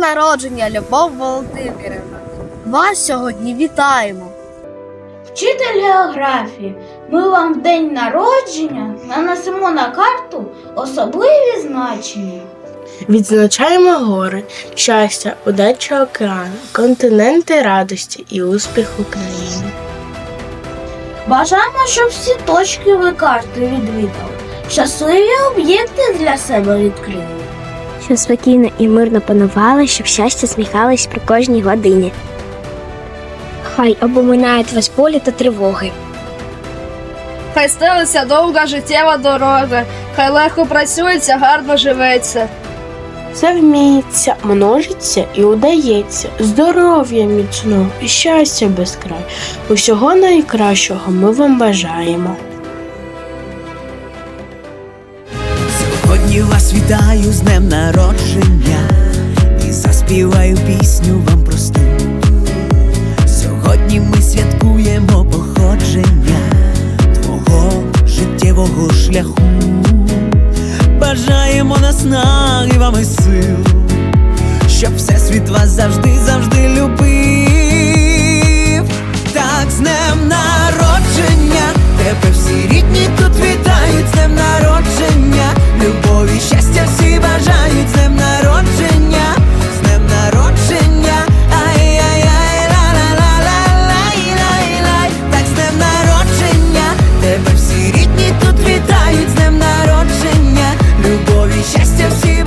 народження, Любов Володимирівна. Вас сьогодні вітаємо. Вчитель географії, ми вам в день народження нанесемо на карту особливі значення. Відзначаємо гори, щастя, удача океану, континенти радості і успіх України. Бажаємо, щоб всі точки ви карти відвідали. Щасливі об'єкти для себе відкрили. Щоб спокійно і мирно панували, щоб щастя сміхалось при кожній годині. Хай обоминають вас болі та тривоги. Хай стелиться довга життєва дорога, хай легко працюється, гарно живеться. Все вміється, множиться і удається. Здоров'я міцного і щастя без краю. Усього найкращого ми вам бажаємо. Сьогодні вас вітаю з днем народження і заспіваю пісню вам просту. Сьогодні ми святкуємо походження твого життєвого шляху. Бажаємо нас і вам і сил, щоб всесвіт вас завжди, завжди любив. Так з днем народження тебе всі рідні тут. щастя всі